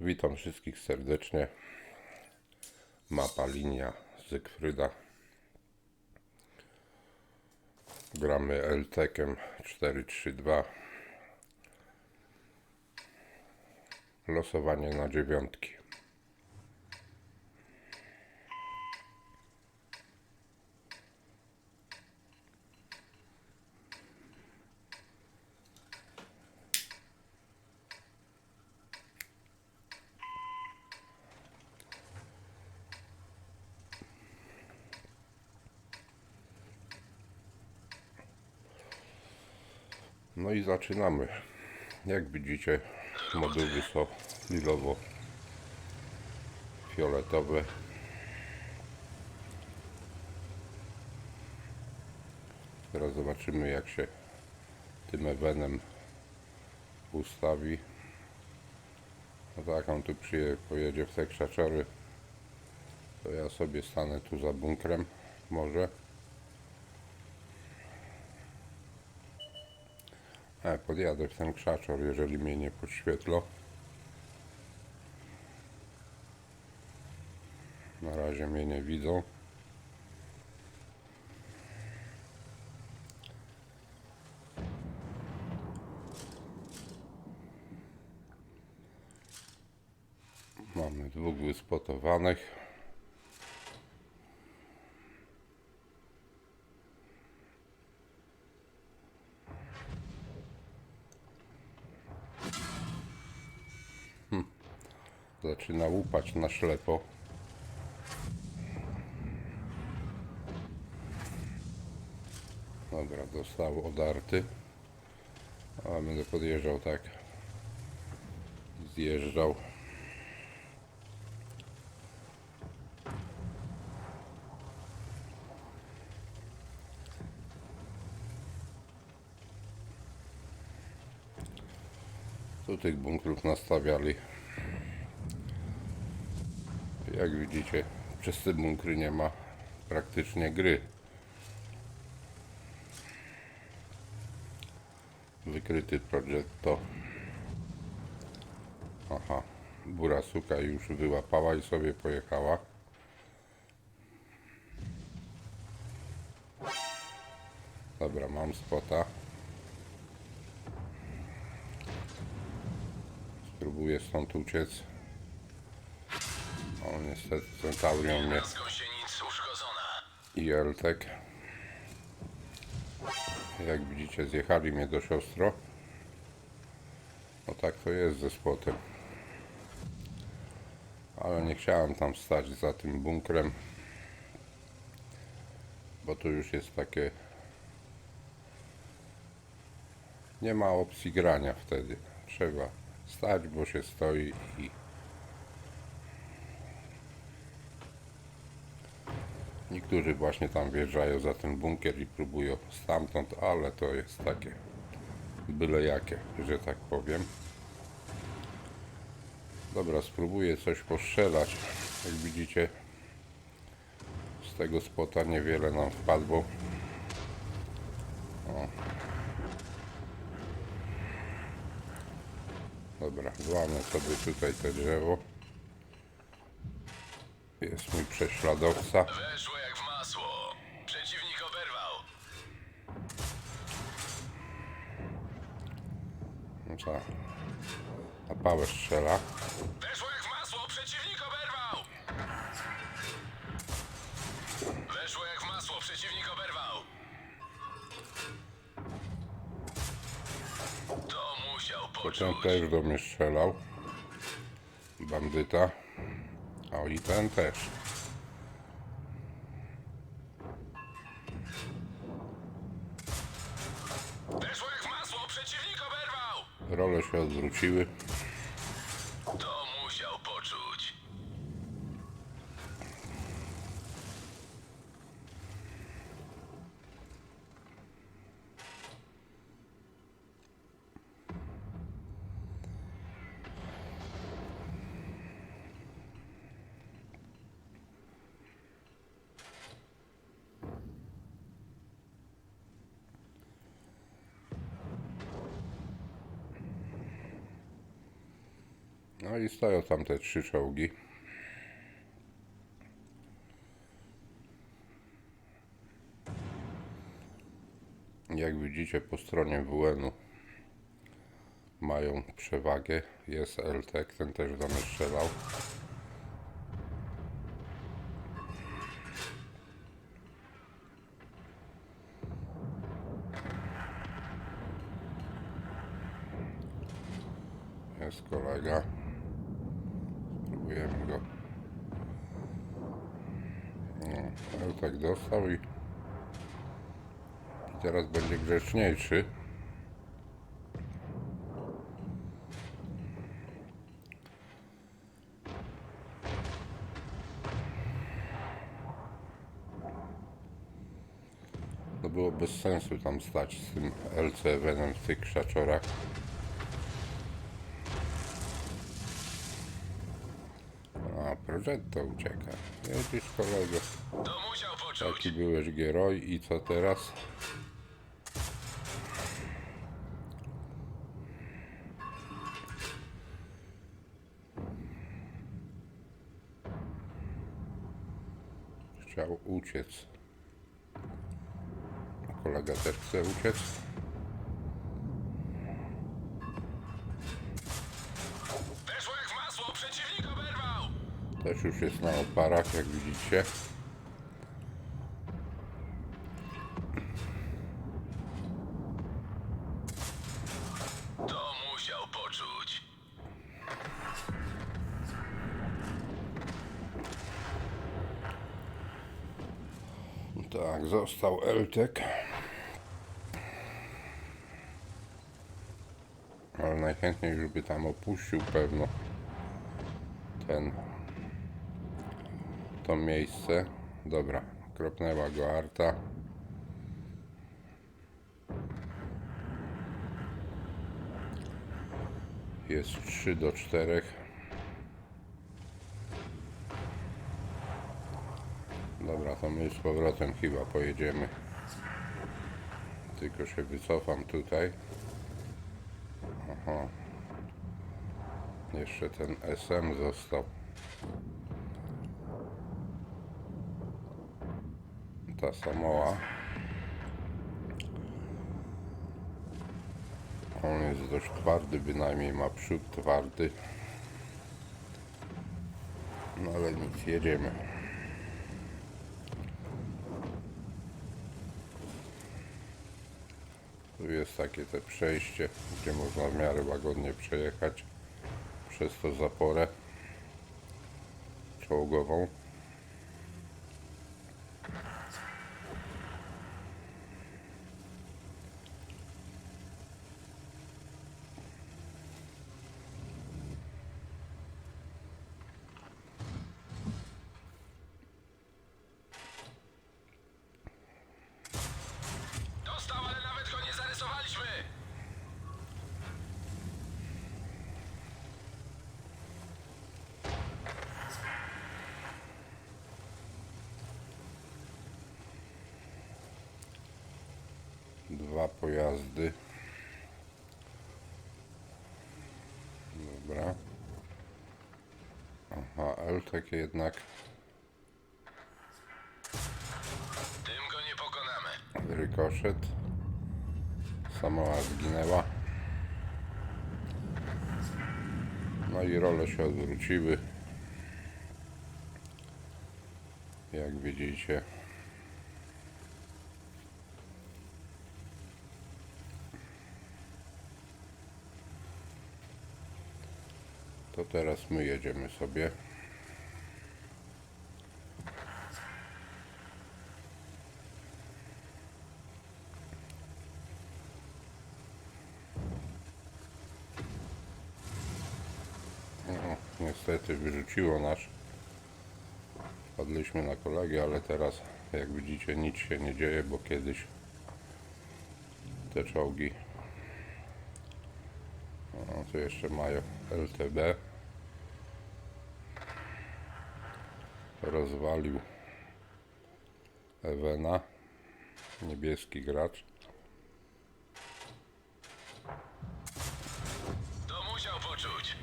Witam wszystkich serdecznie. Mapa linia Zygfryda. Gramy LTEKem 432. Losowanie na dziewiątki. No i zaczynamy. Jak widzicie, moduły są lilowo-fioletowe. Teraz zobaczymy, jak się tym ewenem ustawi. No tak, on tu przyje, pojedzie w te krzaczory. To ja sobie stanę tu za bunkrem, może. E, podjadę w ten krzaczor, jeżeli mnie nie podświetlo. Na razie mnie nie widzą. Mamy dwóch wyspotowanych. Zaczyna łupać na ślepo. Dobra, dostał odarty. A będę podjeżdżał tak. Zjeżdżał. Tu tych bunkrów nastawiali. Jak widzicie, przez te bunkry nie ma praktycznie gry. Wykryty Progetto. Aha, Bura suka już wyłapała i sobie pojechała. Dobra, mam spota. Spróbuję stąd uciec. O, niestety Centaurion mnie i Eltek. Jak widzicie, zjechali mnie do siostro. No tak to jest ze spotem. Ale nie chciałem tam stać za tym bunkrem. Bo to już jest takie... Nie ma opcji grania wtedy. Trzeba stać, bo się stoi i Niektórzy właśnie tam wjeżdżają za ten bunkier i próbują stamtąd, ale to jest takie byle jakie, że tak powiem. Dobra, spróbuję coś postrzelać. Jak widzicie, z tego spota niewiele nam wpadło. O. Dobra, złamę sobie tutaj te drzewo. Jest mój prześladowca jak w masło. Przeciwnik oberwał. No co? Pałę strzela. Weszło jak w masło. Przeciwnik oberwał. Weszło jak w masło. Przeciwnik oberwał. To musiał Potem poczuć. też do mnie strzelał. Bandyta. O i ten też. Weszło jak w masło. Przeciwnik oberwał. Role się odwróciły. No i stoją tam te trzy czołgi. Jak widzicie po stronie WN-u mają przewagę. Jest LTEK, ten też do mnie strzelał. Jest kolega. Spróbujemy go. No, LTEK dostał i, teraz będzie grzeczniejszy. To było bez sensu tam stać z tym LC Venom w tych krzaczorach. A Progetto ucieka. Jedziesz kolego. Taki byłeś geroj i co teraz? Chciał uciec. Kolega też chce uciec. Też już jest na oparach, jak widzicie. To musiał poczuć. Tak, został Eltek. Ale najchętniej już by tam opuścił pewno ten to miejsce. Dobra, kropnęła go Arta. Jest 3 do 4. Dobra, to my z powrotem chyba pojedziemy. Tylko się wycofam tutaj. Aha. Jeszcze ten SM został. Ta Samoa. On jest dość twardy, bynajmniej ma przód twardy. No ale nic, jedziemy. Tu jest takie te przejście, gdzie można w miarę łagodnie przejechać przez tą zaporę czołgową. Dostał, ale nawet go nie zarysowaliśmy! Dwa pojazdy. Dobra. Aha, Eltek jednak Tym go nie pokonamy. rykoszet. Samoa zginęła. No i role się odwróciły. Jak widzicie. To teraz my jedziemy sobie. Niestety wyrzuciło nas. Padliśmy na kolegę, ale teraz jak widzicie nic się nie dzieje, bo kiedyś te czołgi no, jeszcze mają LTB rozwalił Ewena, niebieski gracz. To musiał poczuć.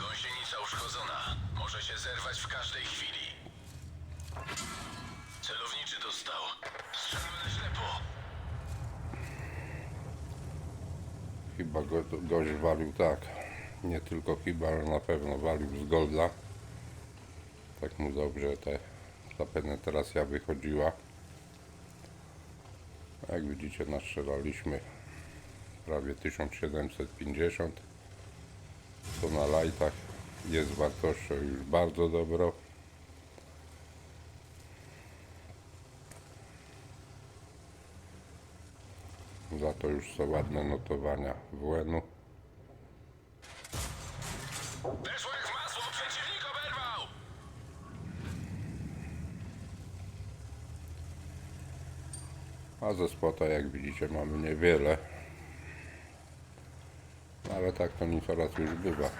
Gąsienica uszkodzona. Może się zerwać w każdej chwili. Celowniczy dostał. Strzelmy na ślepo. Chyba go, gość walił tak. Nie tylko chyba, ale na pewno walił z Golda. Tak mu dobrze te, ta penetracja wychodziła. Jak widzicie, nastrzelaliśmy prawie 1750. To na lightach jest wartością już bardzo dobro. Za to już są ładne notowania WN-u. Weszło jak w masło, przeciwnik oberwał! Ze spota, jak widzicie, mamy niewiele. Ale tak to nie coraz już bywa.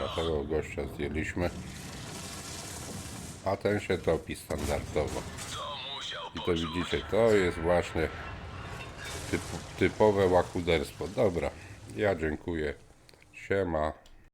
Dorwaliśmy Dobra, go. tego gościa zdjęliśmy. A ten się topi standardowo. I to widzicie, to jest właśnie typ, typowe łakuderstwo. Dobra, ja dziękuję. Siema.